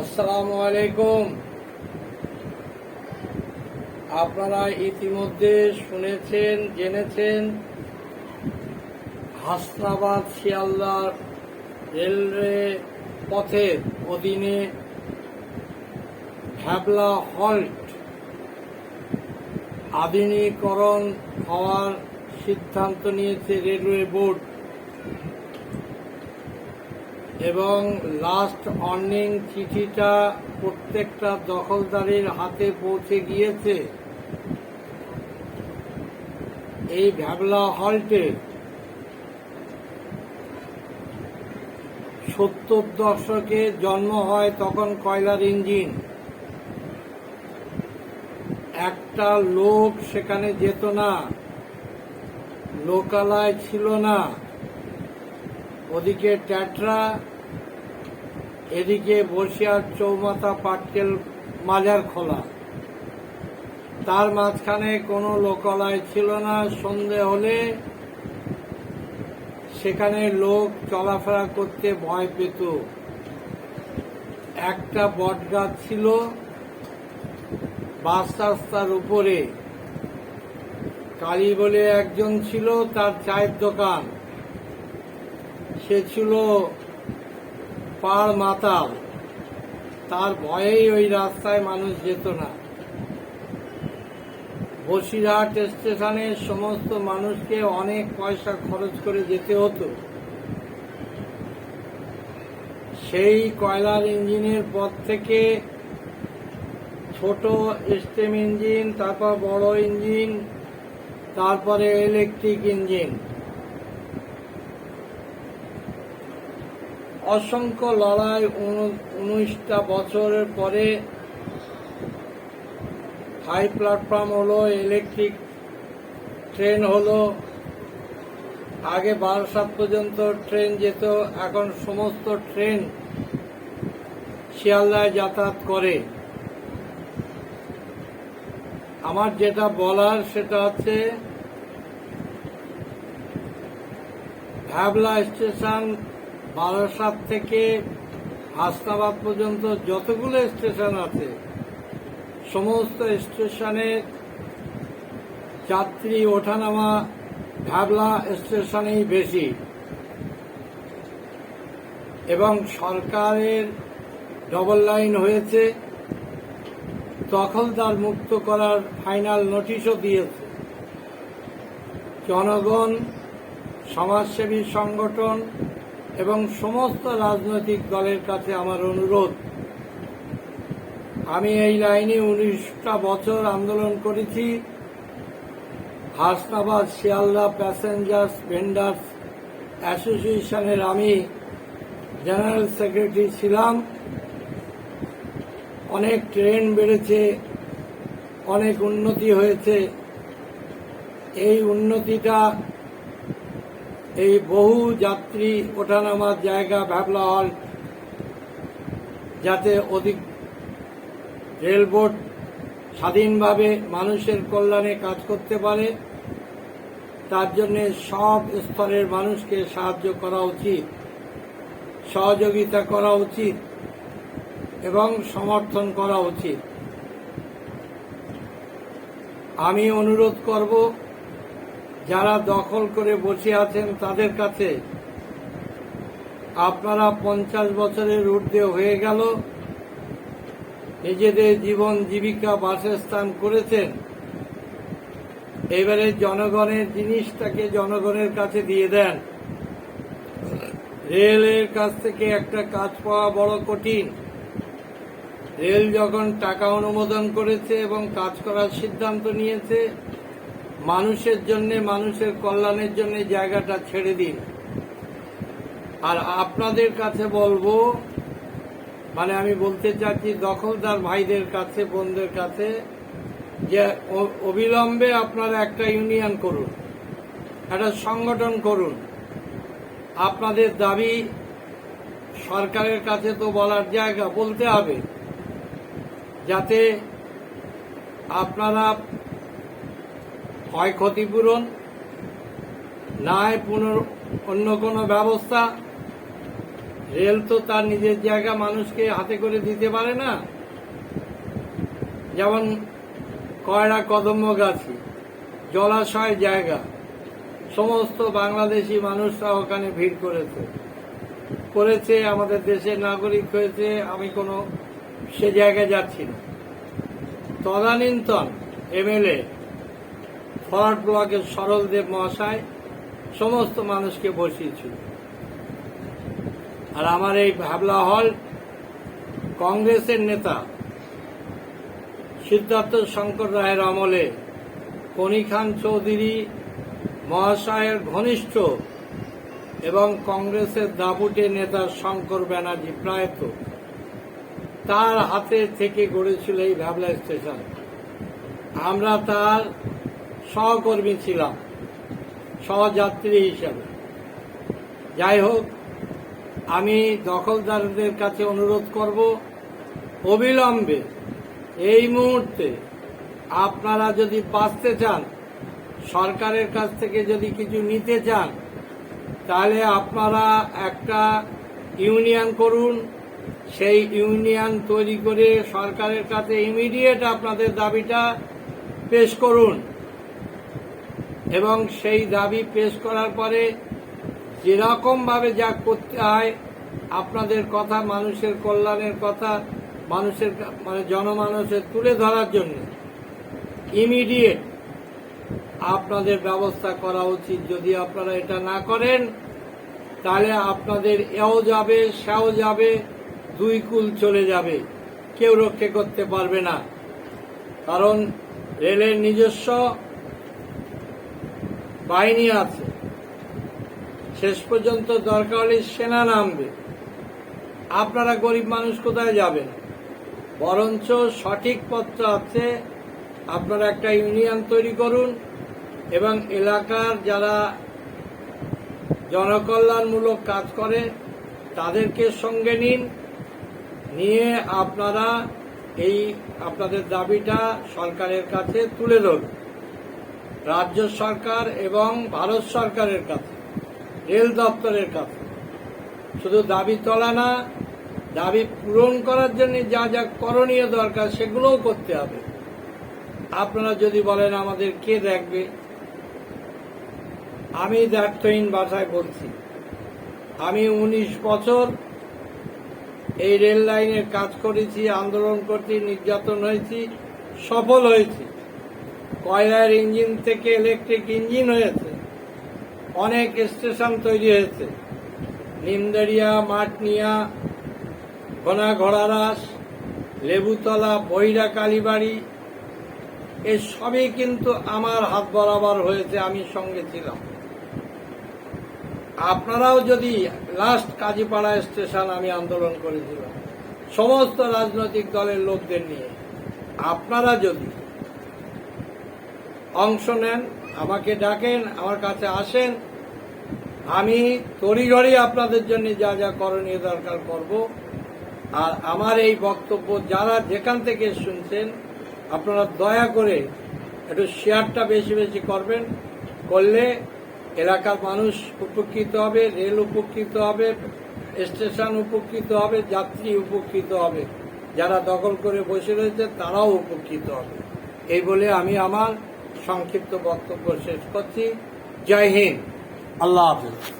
আসসালামু আলাইকুম। আপনারা ইতিমধ্যে শুনেছেন, জেনেছেন, হাসনাবাদ শিয়ালদার রেলওয়ে পথের অধীনে ভ্যাবলা হল্ট আধুনিকরণ হওয়ার সিদ্ধান্ত নিয়েছে রেলওয়ে বোর্ড। এবং লাস্ট অর্নিং চিঠিটা প্রত্যেকটা দখলদারের হাতে পৌঁছে গিয়েছে। এই ভ্যাবলা হল্টে সত্তর দশকে জন্ম হয় তখন কয়লার ইঞ্জিন। একটা লোক সেখানে যেত না, লোকালয় ছিল না। ওদিকে ট্যাটরা এদিকে বসিয়ার চৌমাথা পাটকেল মাজার খোলা। তার মাঝখানে কোনো লোকালয় ছিল না। সন্ধে হলে সেখানে লোক চলাফেরা করতে ভয় পেত। একটা বটগাছ ছিল বাস রাস্তার উপরে। কালী বলে একজন ছিল, তার চায়ের দোকান। সে ছিল পাড় মাতাল তার ভয়েই ওই রাস্তায় মানুষ যেত না। বসিরহাট স্টেশনে সমস্ত মানুষকে অনেক পয়সা খরচ করে যেতে হতো। সেই কয়লার ইঞ্জিনের পর থেকে ছোট স্টেম ইঞ্জিন, তারপর বড় ইঞ্জিন, তারপরে ইলেকট্রিক ইঞ্জিন। অসংখ্য লড়াই উনিশটা বছরের পরে হাই প্ল্যাটফর্ম হলো, ইলেকট্রিক ট্রেন হলো, আগে বারাসাত পর্যন্ত ট্রেন যেত, এখন সমস্ত ট্রেন শিয়ালদায় যাতায়াত করে। আমার যেটা বলার সেটা হচ্ছে ভ্যাবলা স্টেশন বারাসাত থেকে হাসনাবাদ পর্যন্ত যতগুলো স্টেশন আছে, সমস্ত স্টেশনে যাত্রী ওঠানামা ভ্যাবলা স্টেশনেই বেশি। এবং সরকারের ডবল লাইন হয়েছে, দখলদার মুক্ত করার ফাইনাল নোটিশও দিয়েছে। জনগণ, সমাজসেবী সংগঠন এবং সমস্ত রাজনৈতিক দলের কাছে আমার অনুরোধ। আমি এই লাইনে উনিশটা বছর আন্দোলন করেছি। হাসনাবাদ, শিয়ালদা, প্যাসেঞ্জার্স, ভেন্ডার্স অ্যাসোসিয়েশনের আমি জেনারেল সেক্রেটারি ছিলাম। অনেক ট্রেন বেড়েছে, অনেক উন্নতি হয়েছে। এই উন্নতিটা এই বহু যাত্রী ওঠানামার জায়গা ভ্যাবলা হল, যাতে অধিক রেলবোর্ড স্বাধীনভাবে মানুষের কল্যাণে কাজ করতে পারে। তার জন্য সব স্তরের মানুষকে সাহায্য করা উচিত, সহযোগিতা করা উচিত এবং সমর্থন করা উচিত। আমি অনুরোধ করব যারা দখল করে বসে আছেন তাদের কাছে আপনারা পঞ্চাশ বছরের ঊর্ধ্বে হয়ে গেল, নিজেদের জীবন জীবিকা বাসস্থান করেছেন। এবারে জনগণের জিনিসটাকে জনগণের কাছে দিয়ে দেন। রেলের কাছ থেকে একটা কাজ পাওয়া বড় কঠিন। রেল যখন টাকা অনুমোদন করেছে এবং কাজ করার সিদ্ধান্ত নিয়েছে মানুষের জন্য, মানুষের কল্যাণের জন্য জায়গাটা ছেড়ে দিন। আর আপনাদের কাছে বলব মানে আমি বলতে চাচ্ছি দখলদার ভাইদের কাছে, বোনদের কাছে, যে অবিলম্বে আপনারা একটা ইউনিয়ন করুন, একটা সংগঠন করুন। আপনাদের দাবি সরকারের কাছে তো বলার জায়গা বলতে হবে, যাতে আপনারা হয় ক্ষতিপূরণ নয় পুনর, অন্য কোনো ব্যবস্থা? রেল তো তার নিজের জায়গা, মানুষকে হাতে করে দিতে পারে না। যেমন কয়রা কদম্বগাছি জলাশয় জায়গা, সমস্ত বাংলাদেশি মানুষরা ওখানে ভিড় করেছে। করেছে, আমাদের দেশের নাগরিক হয়েছে, আমি কোনো সে জায়গায় যাচ্ছি না। তদানীন্তন এমএলএ ফরওয়ার্ড ব্লকের সরলদেব মহাশয় সমস্ত মানুষকে বসিয়েছিল। আর আমার এই ভাবলা হল, কংগ্রেসের নেতা সিদ্ধার্থ শঙ্কর রায়ের আমলে কনি খান চৌধুরী, মহাশয়ের ঘনিষ্ঠ এবং কংগ্রেসের দাপুটে নেতা শঙ্কর ব্যানার্জি প্রায়ত তার হাতে থেকে গড়েছিল এই ভাবলা স্টেশন। আমরা তার সহকর্মী ছিলাম, সহযাত্রী হিসাবে। যাই হোক, আমি দখলদারদের কাছে অনুরোধ করব, অবিলম্বে এই মুহূর্তে আপনারা যদি বাঁচতে চান, সরকারের কাছ থেকে যদি কিছু নিতে চান, তাহলে আপনারা একটা ইউনিয়ন করুন। সেই ইউনিয়ন তৈরি করে সরকারের কাছে ইমিডিয়েট আপনাদের দাবিটা পেশ করুন। এবং সেই দাবি পেশ করার পরে যেরকম ভাবে যা করতে হয়, আপনাদের কথা, মানুষের কল্যাণের কথা, মানুষের মানে জনমানুষের তুলে ধরার জন্য ইমিডিয়েট আপনাদের ব্যবস্থা করা উচিত। যদি আপনারা এটা না করেন, তাহলে আপনাদের এও যাবে, সেও যাবে, দুই কুল চলে যাবে। কেউ রক্ষে করতে পারবে না। কারণ রেলের নিজস্ব বাহিনী আছে। শেষ পর্যন্ত দরকার হলে সেনা নামবে। আপনারা গরিব মানুষ কোথায় যাবেন? বরঞ্চ সঠিক পথটা আছে, আপনারা একটা ইউনিয়ন তৈরি করুন এবং এলাকার যারা জনকল্যাণমূলক কাজ করে, তাদেরকে সঙ্গে নিন। নিয়ে আপনারা এই আপনাদের দাবিটা সরকারের কাছে তুলে ধরুন। রাজ্য সরকার এবং ভারত সরকারের কাছে, রেল দপ্তরের কাছে। শুধু দাবি তোলা না, দাবি পূরণ করার জন্য যা যা করণীয় দরকার সেগুলোও করতে হবে। আপনারা যদি বলেন আমাদের কে দেখবে? আমি দায়িত্বহীন ভাষায় বলছি। আমি উনিশ বছর এই রেল লাইনের কাজ করেছি, আন্দোলন করছি, নির্যাতন হয়েছি, সফল হয়েছি। কয়লার ইঞ্জিন থেকে ইলেকট্রিক ইঞ্জিন হয়েছে। অনেক স্টেশন তৈরি হয়েছে। নিমদারিয়া, মাটনিয়া ঘোনা ঘোড়ারাস লেবুতলা, বৈরা, কালীবাড়ি, এ সবই কিন্তু আমার হাত বরাবর হয়েছে, আমি সঙ্গে ছিলাম। আপনারাও যদি লাস্ট কাজীপাড়া স্টেশন আমি আন্দোলন করেছিলাম, সমস্ত রাজনৈতিক দলের লোকদের নিয়ে, আপনারা যদি অংশ নেন, আমাকে ডাকেন, আমার কাছে আসেন। আমি তড়িঘড়ি আপনাদের জন্য যা যা করণীয় দরকার করব। আর আমার এই বক্তব্য যারা যেখান থেকে শুনছেন, আপনারা দয়া করে একটু শেয়ারটা বেশি বেশি করবেন। করলে এলাকার মানুষ উপকৃত হবে, রেল উপকৃত হবে, স্টেশন উপকৃত হবে, যাত্রী উপকৃত হবে। যারা দখল করে বসে রয়েছে, তারাও উপকৃত হবে। এই বলে আমি আমার সংক্ষিপ্ত বক্তব্য শেষ করছি। জয় হিন্দ। আল্লাহ হাফিজ।